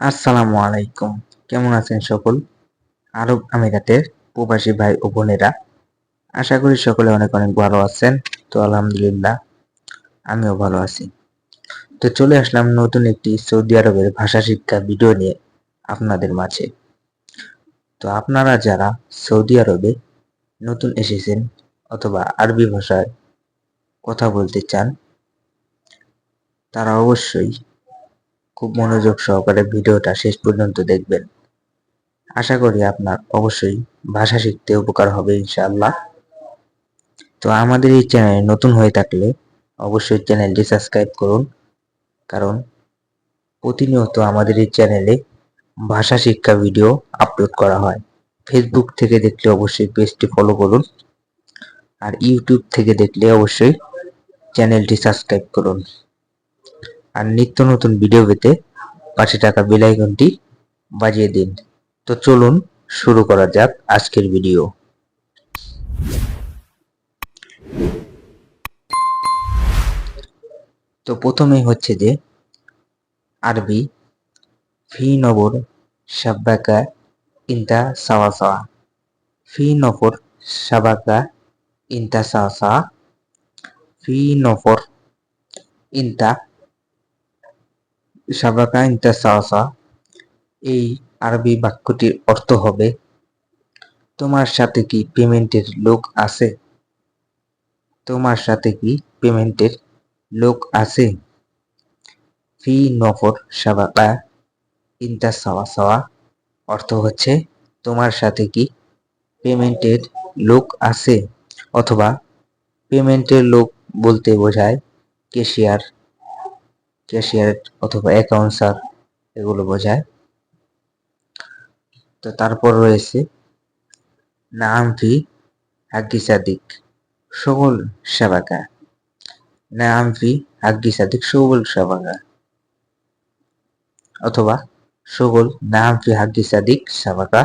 আসসালামু আলাইকুম। কেমন আছেন সকল? আরব আমিরাতের প্রবাসী ভাই ও বোনেরা, আশা করি সকলে অনেক অনেক ভালো আছেন। তো আলহামদুলিল্লাহ, আমিও ভালো আছি। তো চলে আসলাম নতুন একটি সৌদি আরবের ভাষা শিক্ষা ভিডিও নিয়ে আপনাদের মাঝে। তো আপনারা যারা সৌদি আরবে নতুন এসেছেন অথবা আরবি ভাষায় কথা বলতে চান, তারা অবশ্যই খুব মনোযোগ সহকারে ভিডিওটা শেষ পর্যন্ত দেখবেন। আশা করি আপনার অবশ্যই ভাষা শিখতে উপকার হবে ইনশাআল্লাহ। তো আমাদের এই চ্যানেলে নতুন হয়ে থাকলে অবশ্যই চ্যানেলটি সাবস্ক্রাইব করুন, কারণ প্রতিনিয়ত আমাদের এই চ্যানেলে ভাষা শিক্ষা ভিডিও আপলোড করা হয়। ফেসবুক থেকে দেখলে অবশ্যই পেজটি ফলো করুন, আর ইউটিউব থেকে দেখলে অবশ্যই চ্যানেলটি সাবস্ক্রাইব করুন। আর নিত্য নতুন ভিডিও পেতে পাশে টাকা বেলাইকনটি বাজিয়ে দিন। তো চলুন শুরু করা যাক আজকের ভিডিও তো প্রথমেই হচ্ছে যে, আরবি ফি নবর সাব্বাকা ইন্তা সাওয়া সাওয়া ফি নফর সাবাকা ইন্তা সাওয়া সাওয়া ফি নফর ইন্তা সাবাকা ইন্তাসাওসা এই আরবি বাক্যটির অর্থ হবে, তোমার সাথে কি পেমেন্টের লোক আছে? তোমার সাথে কি পেমেন্টের লোক আছে? ফি নফর সাবাকা ইন্তাসাওয়া অর্থ হচ্ছে, তোমার সাথে কি পেমেন্টের লোক আছে? অথবা, পেমেন্টের লোক বলতে বোঝায় কেশিয়ার ক্যাশিয়ার অথবা অ্যাকাউন্টসার এগুলো বোঝায়। তো তারপর রয়েছে নামফি হাগ্গি সাদিক সকল সেবাকা নামফি হাগ্গি সাদিক সবল সেবাকা অথবা সকল নামফি হাগ্গি সাদিক সাবাকা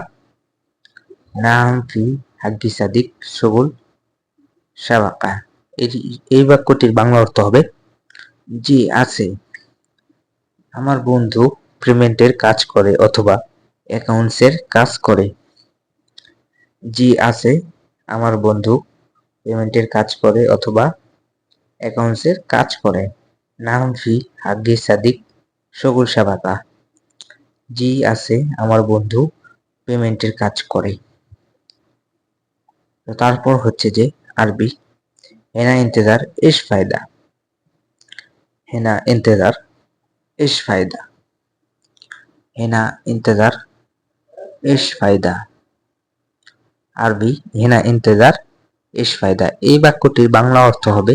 নামফি হাগ্গি সাদিক সকল সাবাকা এই বাক্যটির বাংলা অর্থ হবে জি আছে আমার বন্ধু পেমেন্টের কাজ করে অথবা অ্যাকাউন্টসের কাজ করে। জি আছে, আমার বন্ধু পেমেন্টের কাজ করে অথবা অ্যাকাউন্টসের কাজ করে। নাম ফি হাগ্গি সাদিক সগুল সাবাকা জি আছে, আমার বন্ধু পেমেন্টের কাজ করে। তারপর হচ্ছে যে আরবি। হেনা ইন্তেজার, এস ফায়দা। হেনা ইন্তেজার ايش فايدة هنا انتظار ايش ফায়দা আরবি হেনা ইন্তেজার এস ফায়দা এই বাক্যটির বাংলা অর্থ হবে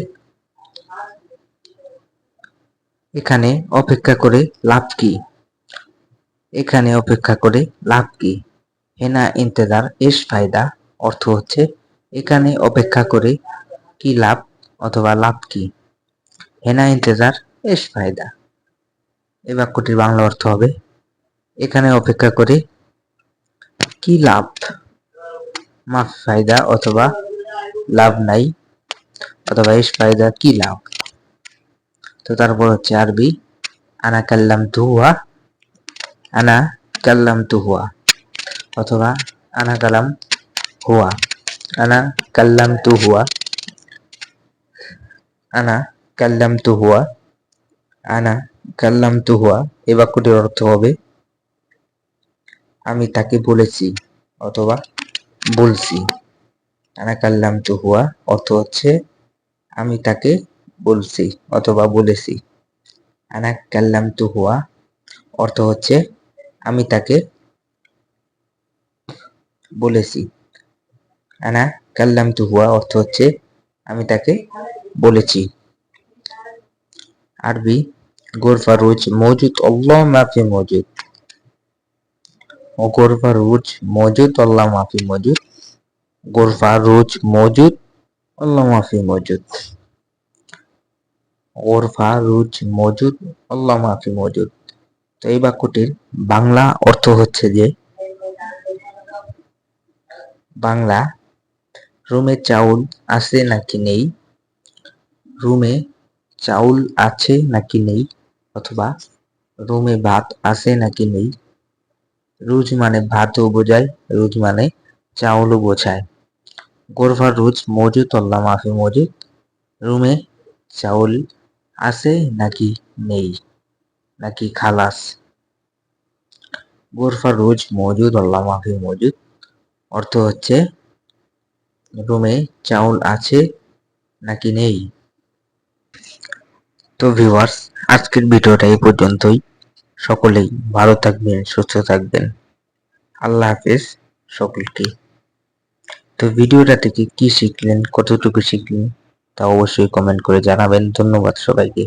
এখানে অপেক্ষা করে লাভ কি এখানে অপেক্ষা করে লাভ কি হেনা ইন্তেজার এস ফায়দা অর্থ হচ্ছে এখানে অপেক্ষা করে কি লাভ অথবা লাভ কি হেনা ইন্তেজার এস ফায়দা এই বাক্যটির বাংলা অর্থ হবে, এখানে অপেক্ষা করে, কি লাভ? মাফ ফায়দা অথবা লাভ নাই, অথবা এস ফায়দা কি লাভ? তো তারপর হচ্ছে আরবি, আনা কাল্লাম তুহুয়া আনা কাল্লাম তুহুয়া অথবা আনা কালাম হুয়া, আনা কাল্লাম তুহুয়া আনা কাল্লাম তুহুয়া আনা কাল্লাম তুহুয়া এ বাক্যটির অর্থ হবে, আমি তাকে বলেছি অথবা বলছি। আনা কাল্লাম তুহুয়া অর্থ হচ্ছে, আমি তাকে বলছি অথবা বলেছি। আনা কাল্লাম তুহুয়া অর্থ হচ্ছে, আমি তাকে বলেছি। আনা কাল্লাম তুহুয়া অর্থ হচ্ছে, আমি তাকে বলেছি। আরবি غرفة روج موجود الله ما في موجود غرفة روج موجود الله ما في موجود غرفة روج موجود الله ما في موجود গোরফা রুজ মজুদ আল্লাহ মাফি মজুদ তো এই বাক্যটির বাংলা অর্থ হচ্ছে যে বাংলা রুমে চাউল আছে নাকি নেই রুমে চাউল আছে নাকি নেই অথবা রুমে ভাত আছে নাকি নেই? রুজ মানে ভাতও বোঝায়, রুজ মানে চাউলও বোঝায়। গোরফার রুজ মজুদ অল্লাহ মাফি মজুদ রুমে চাউল আছে নাকি নেই? নাকি খালাস? গোরফা রোজ মজুদ আল্লাহ মাফি মজুদ অর্থ হচ্ছে রুমে চাউল আছে নাকি নেই? তো ভিউয়ার্স আজকের ভিডিওটা এই পর্যন্তই। সকলেই ভালো থাকবেন, সুস্থ থাকবেন। আল্লাহ হাফেজ সকলকে। তো ভিডিওটা থেকে কি শিখলেন, কতটুকু শিখলেন তা অবশ্যই কমেন্ট করে জানাবেন। ধন্যবাদ সবাইকে।